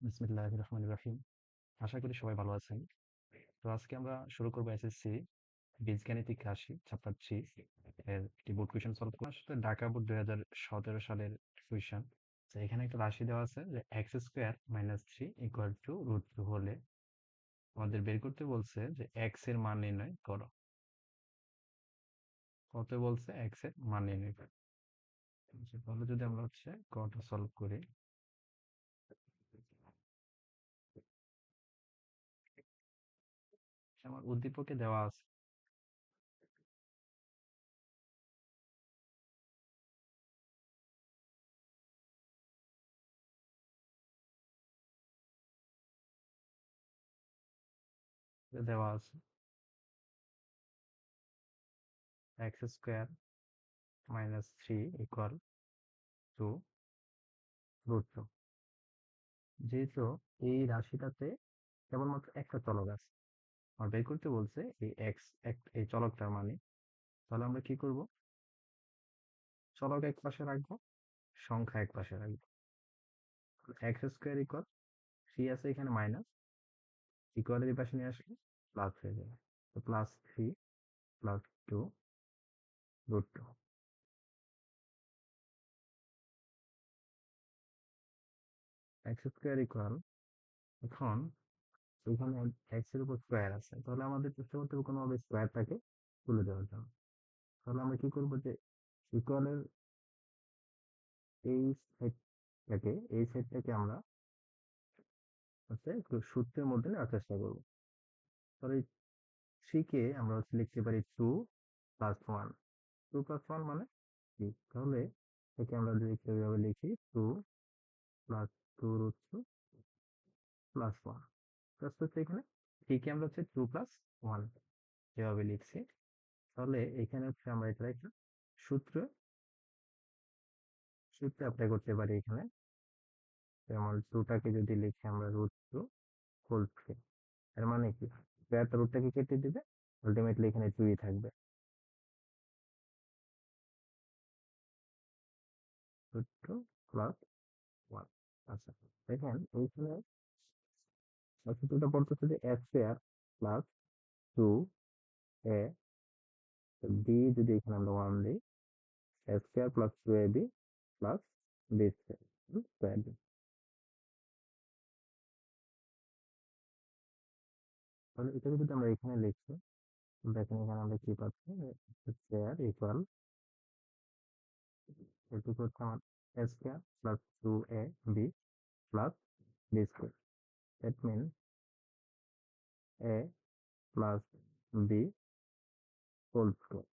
বিসমিল্লাহ রহমান রাহিম। আশা করি সবাই ভালো আছেন। তো আজকে আমরা শুরু করব এসএসসি বীজগাণিতিক রাশি চ্যাপ্টার থ্রি এর একটি বোর্ড কোয়েশন সলভ করা আসলে ঢাকা বোর্ড দুই হাজার সতেরো সালের কোয়েশন এখানে একটা রাশি দেওয়া আছে যে x square minus three equal to root two হলে আমাদের বের করতে বলছে যে এক্সের মান নির্ণয় করো। কত বলছে? এক্সের মান নির্ণয় করো। তাহলে যদি আমরা হচ্ছে কটা সলভ করি আমার উদ্দীপকে দেওয়া আছে। দেওয়া আছে? X square minus three equal to root two. যেহেতু এই রাশিটাতে কেবলমাত্র একটা চলক আছে। আর বের করতে বলছে এই এক্স এই চলকটার মানে। তাহলে আমরা কি করব? চলক এক পাশে রাখব, সংখ্যা এক পাশে রাখব। এক্স স্কোয়ার ইকুয়াল থ্রি আছে এখানে মাইনাস ইকুয়ালের পাশে নিয়ে আসলে প্লাস হয়ে যাবে। তো plus three plus two root two x square equal এখন এখানে এক্সের উপর স্কোয়ার আছে। তাহলে আমাদের চেষ্টা করতে হবে কোনোভাবে স্কোয়ারটাকে তুলে দেওয়ার জন্য। তাহলে আমরা কি করব যে ইকুয়ালের এই সাইডটাকে এই সাইডটাকে আমরা হচ্ছে সূত্রের মধ্যে নেওয়ার চেষ্টা করব। তাহলে থ্রি কে আমরা হচ্ছে লিখতে পারি two plus one two plus one মানে কি? তাহলে একে আমরা যদি এইভাবে লিখি two plus two root two plus one plus হচ্ছে এখানে? থ্রি কে আমরা হচ্ছে টু প্লাস ওয়ান এভাবে লিখছি। তাহলে এখানে হচ্ছে আমরা এটা একটা সূত্র সূত্র অ্যাপ্লাই করতে পারি এখানে। যেমন টুটাকে যদি লিখি আমরা রুট টু হোল থ্রি এর মানে কি? স্কোয়ারটা রুটটাকে কেটে দিবে আলটিমেটলি এখানে টুই থাকবে। রুট টু প্লাস ওয়ান আচ্ছা দেখেন এইখানে সূত্রটা পড়তেছে যে a square plus two a b যদি এখানে আমরা ওয়ান দিই a plus two a b plus b square b তাহলে এটা যদি আমরা এখানে লিখছি দেখেন এখানে আমরা কি পাচ্ছি? স্কোয়ার ইকুয়াল এটুকু হচ্ছে আমার a plus two a b plus b square that mean a plus b whole square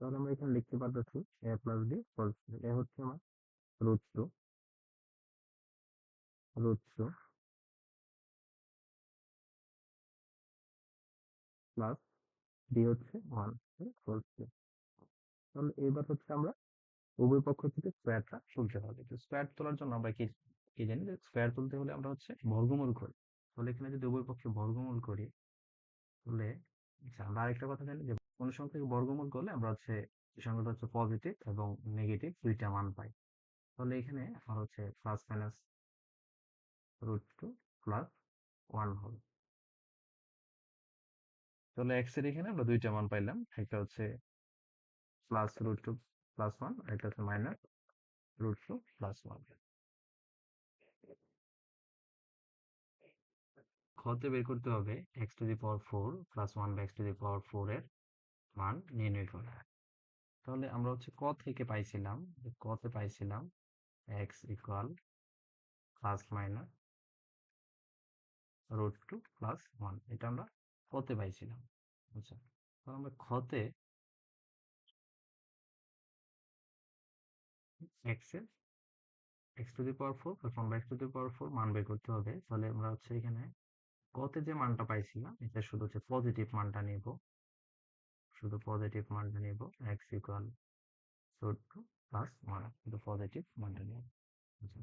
তাহলে আমরা এখানে লিখতে পারতেছি a plus b whole square a হচ্ছে আমার root two root two plus b হচ্ছে ওয়ান হোল স্কোয়ার তাহলে এবার হচ্ছে আমরা উভয় পক্ষ থেকে স্কোয়ারটা তুলতে হবে। তো স্কোয়ার তোলার জন্য আমরা কি কি জানি যে স্কোয়ার তুলতে হলে আমরা হচ্ছে বর্গমূল করি। তাহলে এখানে যদি উভয় পক্ষে বর্গমূল করি, তাহলে আচ্ছা আমরা আরেকটা কথা জানি যে কোনো সংখ্যাকে বর্গমূল করলে আমরা হচ্ছে সংখ্যাটা হচ্ছে পজিটিভ এবং নেগেটিভ দুইটা মান পাই। তাহলে এখানে আমার হচ্ছে plus minus root two plus one হবে। তাহলে এক্সের এখানে আমরা দুইটা মান পাইলাম। একটা হচ্ছে plus root two plus one একটা হচ্ছে minus root two plus one খতে বের করতে হবে? X to the power four plus one by x to the power four এর মান নির্ণয় করা। তাহলে আমরা হচ্ছে ক থেকে পাইছিলাম। কতে পাইছিলাম x equal plus minus root two plus one এটা আমরা কতে পাইছিলাম। আচ্ছা তাহলে আমরা খতে এক্সের x to the power four one by x to the power four মান বের করতে হবে। তাহলে আমরা হচ্ছে এখানে কতে যে মানটা পাইছিলাম, এটা শুধু হচ্ছে পজিটিভ মানটা নিব। শুধু পজিটিভ মানটা নিব x equal two plus one শুধু পজিটিভ মানটা নিব। আচ্ছা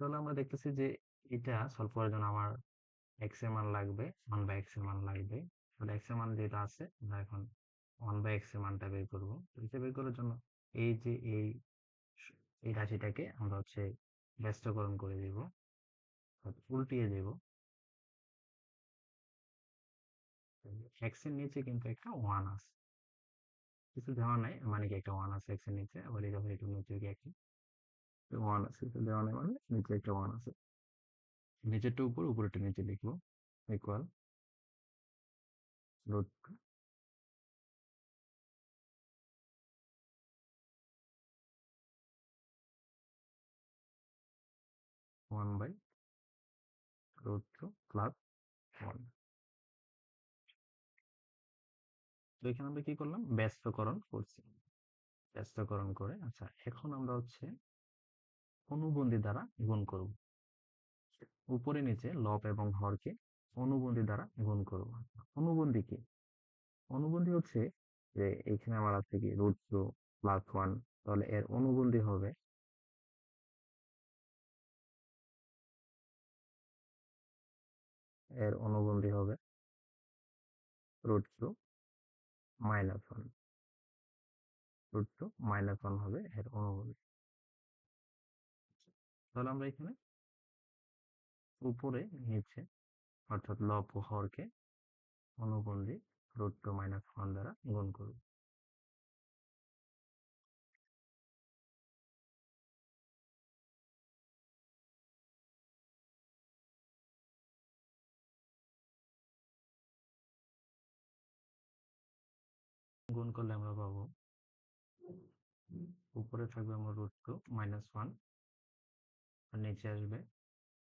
তাহলে আমরা দেখতেছি যে এটা সলভ করার জন্য আমার এক্সের মান লাগবে ওয়ান বাই এক্সের মান লাগবে। তাহলে এক্সের মান যেটা আছে, আমরা এখন ওয়ান বাই এক্সের মানটা বের করব। এটা বের করার জন্য এই যে এই এই রাশিটাকে আমরা হচ্ছে ব্যস্তকরণ করে দিব উল্টিয়ে দেব। এক্সের নিচে কিন্তু একটা ওয়ান আছে। কিছু দেওয়া নাই মানে কি একটা ওয়ান আছে এক্সের নিচে, আবার যখন একটু নিচে একই ওয়ান আছে কিছু দেওয়া নাই মানে নিচে একটা ওয়ান আছে। নিচেরটা উপর, উপরেরটা নিচে লিখব equal root one by root two plus one. তো এখানে আমরা কি করলাম? ব্যস্তকরণ করছি। ব্যস্তকরণ করে আচ্ছা এখন আমরা হচ্ছে অনুবন্ধী দ্বারা গুণ করব। উপরে নিচে লব এবং হরকে অনুবন্ধী দ্বারা গুণ করব। অনুবন্ধী কি? অনুবন্ধী হচ্ছে যে এখানে আমার আছে কি, রুট টু প্লাস ওয়ান, তাহলে এর অনুবন্ধী হবে এর অনুবন্ধী হবে। Root two minus one root two minus one হবে এর অনুবন্ধী। তাহলে আমরা এখানে উপরে নিচে অর্থাৎ লব হরকে অনুবন্ধী রুট টু মাইনাস ওয়ান দ্বারা গুণ করব। গুণ করলে আমরা পাবো। উপরে থাকবে আমার রুট টু মাইনাস ওয়ান আর নিচে আসবে।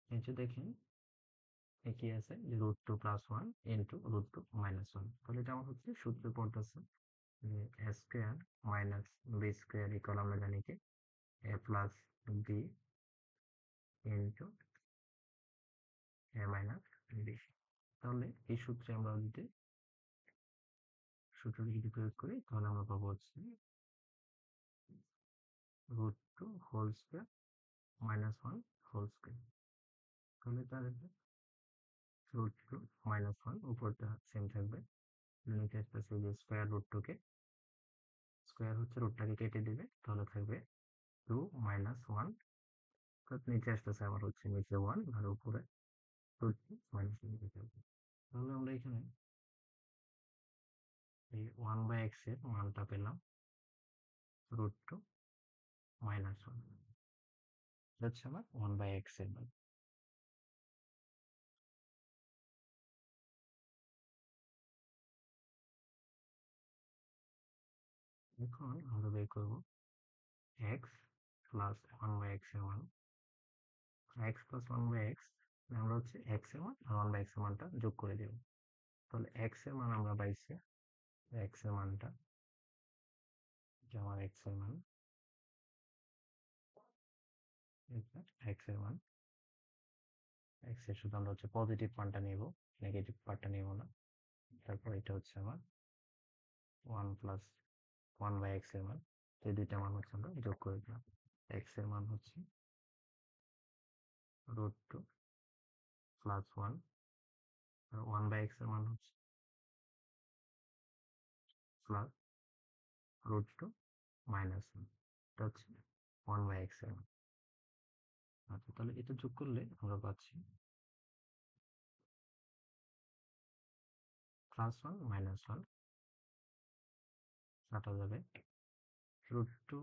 নিচে দেখেন কি আছে যে root two plus one into root two minus one তাহলে এটা আমার হচ্ছে সূত্রে পড়তেছে যে a square minus b square equal আমরা জানি কি? A plus b into a minus b তাহলে এই সূত্রে আমরা যদি সূত্রটি যদি প্রয়োগ করি, তাহলে আমরা পাবো হচ্ছে root two whole square minus one whole square তাহলে তার রুট টু মাইনাস ওয়ান উপরটা সেম থাকবে। নিচে আসতেছে যে স্কোয়ার রুট টুকে স্কোয়ার হচ্ছে রুটটাকে কেটে দিবে, তাহলে থাকবে টু মাইনাস ওয়ান নিচে আসতেছে আমার হচ্ছে নিচে ওয়ান আর উপরে রুট টু মাইনাস থাকবে তাহলে আমরা এখানে এই ওয়ান বাই এক্সের মানটা পেলাম। রুট টু মাইনাস ওয়ান হচ্ছে আমার ওয়ান বাই এক্সের মান। এখন আমরা বের করব এক্স প্লাস ওয়ান বাই এক্সের মান। X plus one by x আমরা হচ্ছে এক্সের মান আর ওয়ান বাই এক্সের মানটা যোগ করে দেব। তাহলে এক্সের মান আমরা পাইছি এক্সের মানটা। আমার এক্সের মান। এক্সের মান। এক্সের শুধু আমরা হচ্ছে পজিটিভ মানটা নেব নেগেটিভ পার্টটা নেব না। তারপর এটা হচ্ছে আমার ওয়ান প্লাস ওয়ান বাই এক্সের মান। এই দুইটা মান হচ্ছে আমরা যোগ করে দিলাম। এক্সের মান হচ্ছে রুট টু প্লাস ওয়ান আর ওয়ান বাই এক্সের মান হচ্ছে plus root two minus one এটা হচ্ছে ওয়ান বাই এক্সের আচ্ছা তাহলে এটা যোগ করলে আমরা পাচ্ছি প্লাস ওয়ান মাইনাস ওয়ান কাটা যাবে রুট টু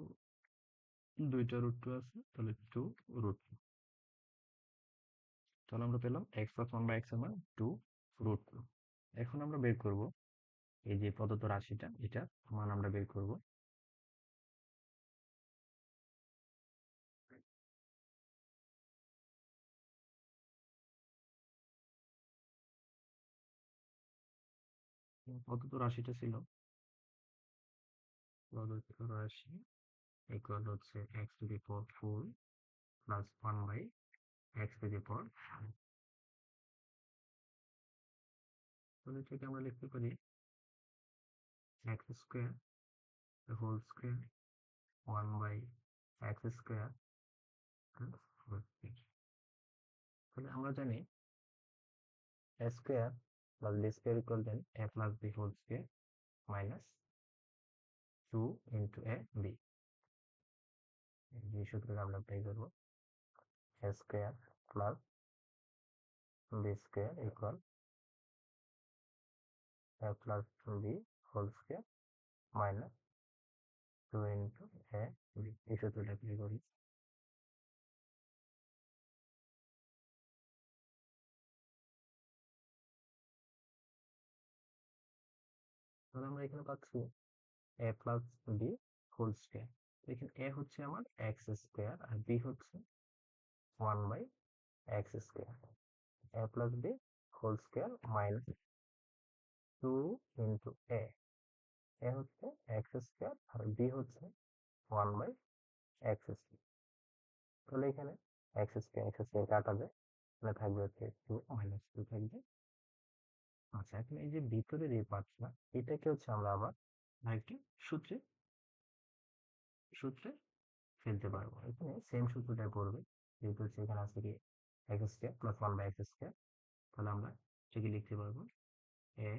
দুইটা রুট টু আছে, তাহলে টু রুট টু তাহলে আমরা পেলাম এক্স প্লাস ওয়ান বাই এক্সের মান টু রুট টু এখন আমরা বের করব এই যে প্রদত্ত রাশিটা, এটা মান আমরা বের করব। প্রদত্ত রাশিটা ছিল প্রদত্ত রাশি ইকুয়াল হচ্ছে x to the power four plus one by x to the power তাহলে এটাকে আমরা লিখতে পারি x square whole square one by x square তাহলে আমরা জানি a square plus b square equal then a plus b whole square minus two into a b এই সূত্রটা আমরা অ্যাপ্লাই করব। A square plus b square equal a plus b whole square minus two into a b এই সূত্রটা apply করি তাহলে আমরা এখানে পাচ্ছি a plus b whole square এখানে এ হচ্ছে আমার এক্স স্কোয়ার আর বি হচ্ছে one by x square a plus b whole square minus two into a a হচ্ছে এক্স স্কোয়ার আর বি হচ্ছে ওয়ান বাই এক্স তাহলে এখানে এক্স স্কোয়ার এক্স স্কোয়ার কাটা যায় এখানে থাকবে হচ্ছে টু মাইনাস টু থাকবে। আচ্ছা এখন এই যে ভিতরের এই পার্টটা এটাকে হচ্ছে আমরা আবার আরেকটি সূত্রে সূত্রে ফেলতে পারব। এখানে সেম সূত্রটা করবে যেহেতু হচ্ছে এখানে আছে কি x square plus one by x square তাহলে আমরা এটাকে লিখতে পারব a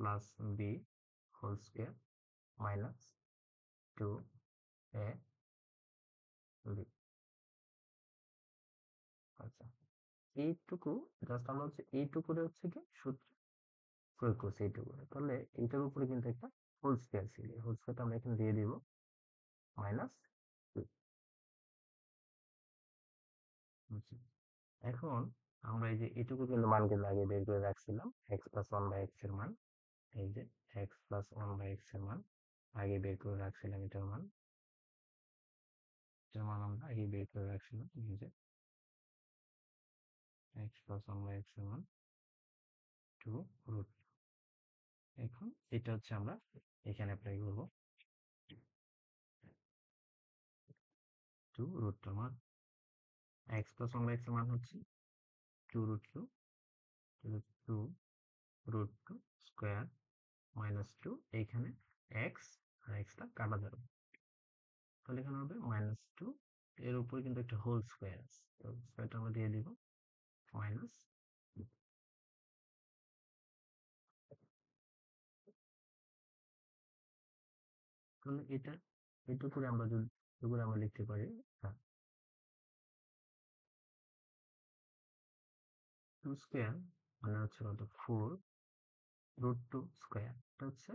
plus b whole square minus two a আচ্ছা এইটুকু জাস্ট আমরা হচ্ছে এইটুকুরে হচ্ছে কি সূত্র? প্রয়োগ করছি এইটুকু তাহলে এইটার উপরে কিন্তু একটা হোল স্কোয়ার ছিল। হোল স্কোয়ারটা আমরা এখানে দিয়ে দিব মাইনাস এখন আমরা এই যে এটুকু কিন্তু মান কিন্তু আগে বের করে রাখছিলাম এক্স প্লাস ওয়ান বাই এক্সের মান। এই যে এক্স প্লাস ওয়ান বাই এক্সের মান, আগে বের করে রাখছিলাম এটার মান। এটার মান আমরা আগে বের করে রাখছিলাম, এই যে এক্স প্লাস ওয়ান বাই এক্সের মান টু রুট এখন এটা হচ্ছে আমরা এখানে অ্যাপ্লাই করব টু রুট টু মান। এক্স প্লাস ওয়ান বাই এক্সের মান হচ্ছে two root two two root two square minus two এইখানে এক্স আর এক্সটা কাটা যাবে তাহলে এখানে হবে মাইনাস টু এর উপরে কিন্তু একটা হোল স্কোয়ার আছে। তো স্কোয়ারটা আমরা দিয়ে দিব মাইনাস তাহলে এটা এটুকু আমরা যদি আমরা লিখতে পারি হ্যাঁ। টু স্কোয়ার মানে হচ্ছে কত? ফোর রুট টু স্কোয়ার এটা হচ্ছে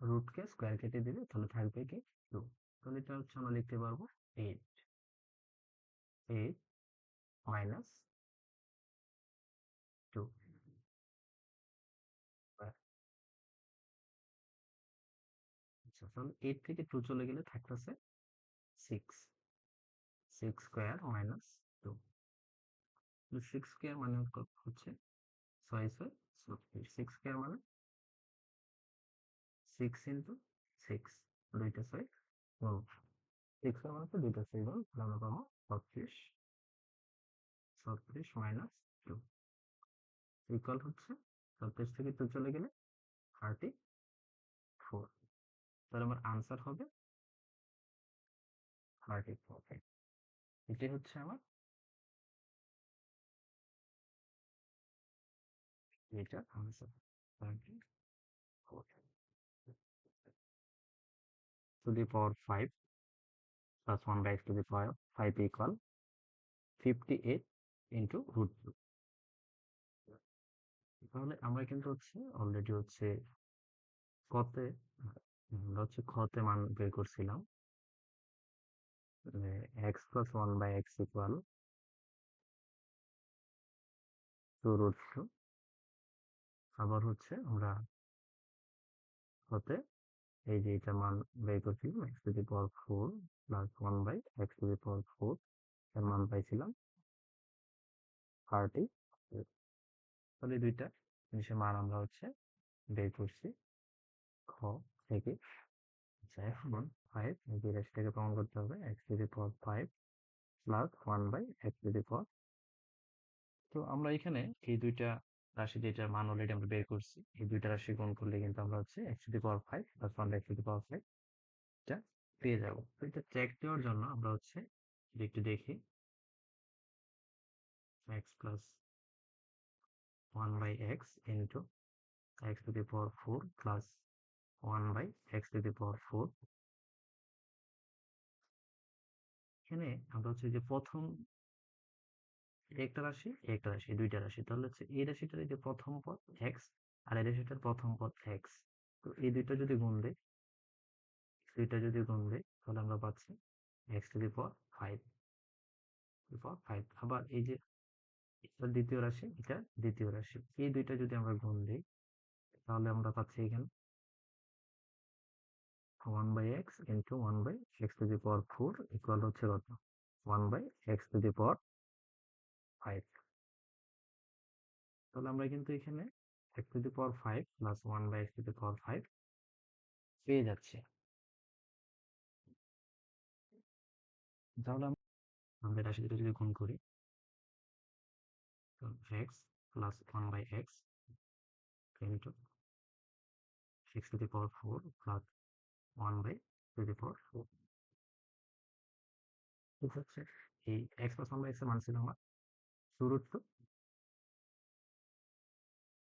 রুটকে স্কোয়ার কেটে দিবে তাহলে থাকবে কি টু তাহলে এটা হচ্ছে আমরা লিখতে পারব এইট এইট মাইনাস টু তাহলে এইট থেকে টু চলে গেলে থাকতেছে six six square minus two six square মানে হচ্ছে ছয় ছয়। সিক্স মানে? সিক্স সিক্স দুইটা ছয়? গুণ সিক্স স্কোয়ার মানে দুইটা গুণ তাহলে আমরা পাবো মাইনাস টু ইকুয়াল হচ্ছে ছত্রিশ থেকে টু চলে গেলে থার্টি ফোর তাহলে আমার আনসার হবে থার্টি ফোর এটি হচ্ছে আমার এটার answer thirty four to the power 5 plus 1 by x to the power 5 equal 58 into root 2 তাহলে আমরা কিন্তু হচ্ছে অলরেডি হচ্ছে কতে, আমরা হচ্ছে খতে মান বের করছিলাম? X plus one by x equal two root two আবার হচ্ছে আমরা হতে এই যে এটা মান বের করছিলাম x to the power four plus one by x to the power four এর মান পাইছিলাম থার্টি তাহলে দুইটা জিনিসের মান আমরা হচ্ছে বের করছি খ থেকে। আচ্ছা এখন ফাইভ এই রাশিটাকে প্রমাণ করতে হবে x to the power five plus one by x to the power তো আমরা এখানে এই দুইটা রাশি যেটার মান অলরেডি আমরা বের করছি। এই দুইটা রাশি গুণ করলে কিন্তু আমরা হচ্ছে x to the power five plus one by x to the power five এটা পেয়ে যাব। তো এটা চেক দেওয়ার জন্য আমরা হচ্ছে একটু দেখি, x plus 1 by x into x to the power 4 plus one by x to the power four এখানে আমরা হচ্ছে যে প্রথম একটা রাশি একটা রাশি, দুইটা রাশি। তাহলে হচ্ছে এই রাশিটার এই যে প্রথম পদ এক্স আর এই রাশিটার প্রথম পদ এক্স তো এই দুইটা যদি গুণ দেই দুইটা যদি গুণ দেই, তাহলে আমরা পাচ্ছি x to the power five power five আবার এই যে এটা দ্বিতীয় রাশি, এটা দ্বিতীয় রাশি। এই দুইটা যদি আমরা গুণ দিই, তাহলে আমরা পাচ্ছি এখানে one by x into one by x to the power four equal হচ্ছে কত? One by x to the power five তাহলে আমরা কিন্তু এখানে x to the power five plus one by x to the power five পেয়ে যাচ্ছি। তাহলে আমরা রাশি দুটো যদি গুণ করি x plus one by x into x to the power four plus one by to the power four ঠিক আছে? এই এক্স প্লাস ওয়ান বাই এক্সের মান ছিল আমার। টু রুট টু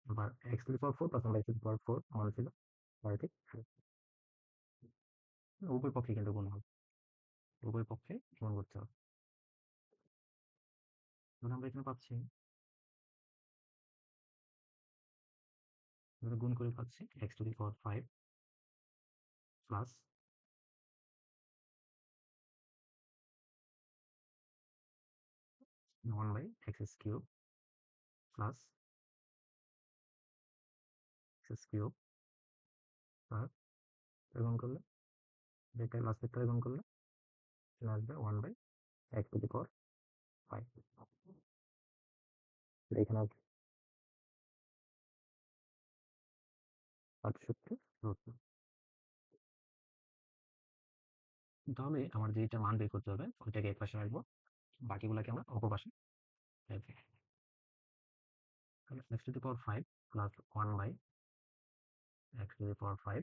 আবার x to the power four plus one by to the power four মান ছিল ফোর উভয় পক্ষে কিন্তু গুণ হবে উভয় পক্ষে গুণ করতে হবে তাহলে আমরা এখানে পাচ্ছি আমরা গুণ করে পাচ্ছি x to the power five plus one by x cube plus x cube plus গুণ করলে এটা লাস্টেরটা গুণ করলে, চলে আসবে one by x to the power five এখানে আসবে আটষট্টি তাহলে আমার যেটা মান বের করতে হবে, ওইটাকে এক পাশে রাখব। বাকিগুলোকে আমরা অপর পাশে তাহলে x to the power five plus one by x to the power five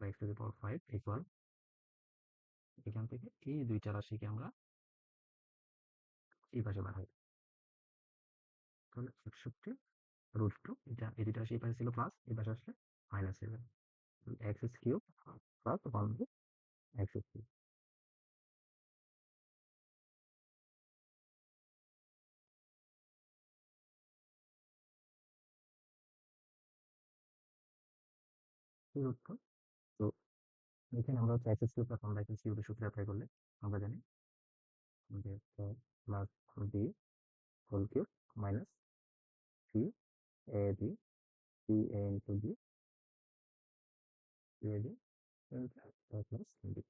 x to the power five equal এখান থেকে এই দুইটা রাশিকে আমরা এই পাশে বাড়াই তাহলে একষট্টি রুট টু এটা এই দুইটা রাশি এই পাশে ছিল প্লাস এই পাশে আসলে minus seven x cube plus one by x cube তো এখানে আমরা হচ্ছে x cube plus by x কিউবের সূত্র অ্যাপ্লাই করলে আমরা জানি যে plus b whole cube minus c a b c a into b c a b plus b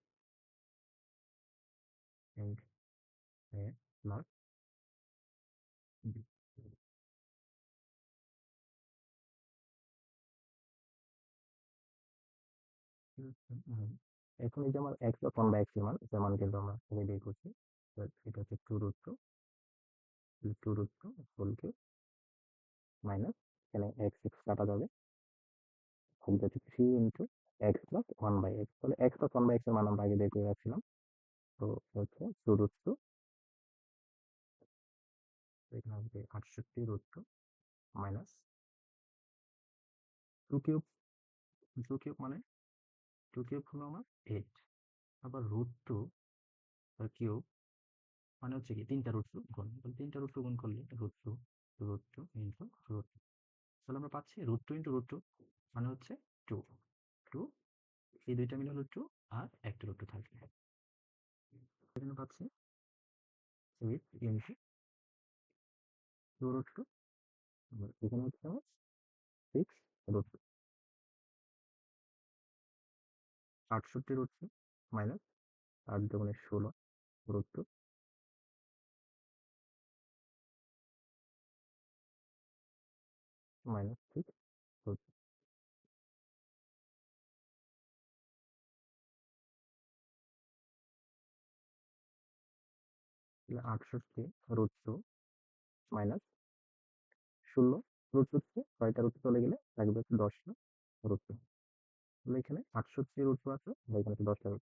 and a plus b এখন এই যে আমার এক্স ওয়ান বাই এক্স মান এটার মান কিন্তু আমরা সবাই বের করছি এটা হচ্ছে two root two two root two whole cube minus এখানে এক্স এক্স কাটা যাবে হবে হচ্ছে three into x plus one by x তাহলে এক্স প্লাস ওয়ান বাই এক্সের মান আমরা আগে বের করে রাখছিলাম। তো হচ্ছে টু রুট টু এখানে আসবে আটষট্টি root two minus two cube two cube মানে টু কিউব হলো আমার এইট আবার রুট টু কিউব মানে হচ্ছে কি তিনটা রুট টু গুণ। তিনটা রুট টু গুণ করলে root two root two into root two তাহলে আমরা পাচ্ছি root two into root two মানে হচ্ছে টু টু এই দুইটা মিলে হলো টু আর একটা রুট টু থাকবে। এখানে পাচ্ছি eight into two root two এখানে হচ্ছে আমার সিক্স রুট টু আটষট্টি রুট টু মাইনাস আট দুগুণে ষোলো রুট টু মাইনাস আটষট্টি রুট টু মাইনাস ষোলো রুট টু থেকে ছয়টা রুট চলে গেলে থাকবে হচ্ছে দশটা রুট টু তাহলে এখানে আটষট্টি রুট টু আছে এখানে হচ্ছে দশটা রুট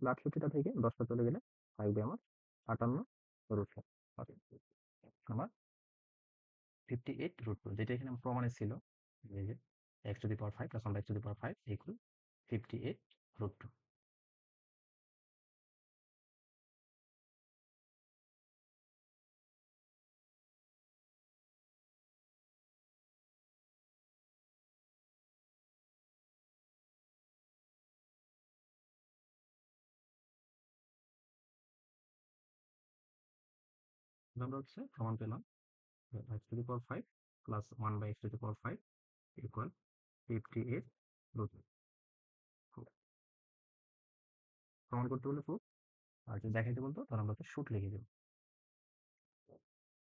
আটষট্টিটা থেকে দশটা চলে গেলে থাকবে আমার আটান্ন রুট টু আমার ফিফটি এইট রুট টু যেটা এখানে প্রমাণে ছিল যে x to the power five plus one x to the power five equal fifty eight root two আমরা হচ্ছে প্রমাণ পেলাম x to the power five plus one by x to the power five equal fifty eight root প্রমাণ করতে বলে proof আর যদি দেখাইতে বলতো তাহলে আমরা শুট লিখে দেবো।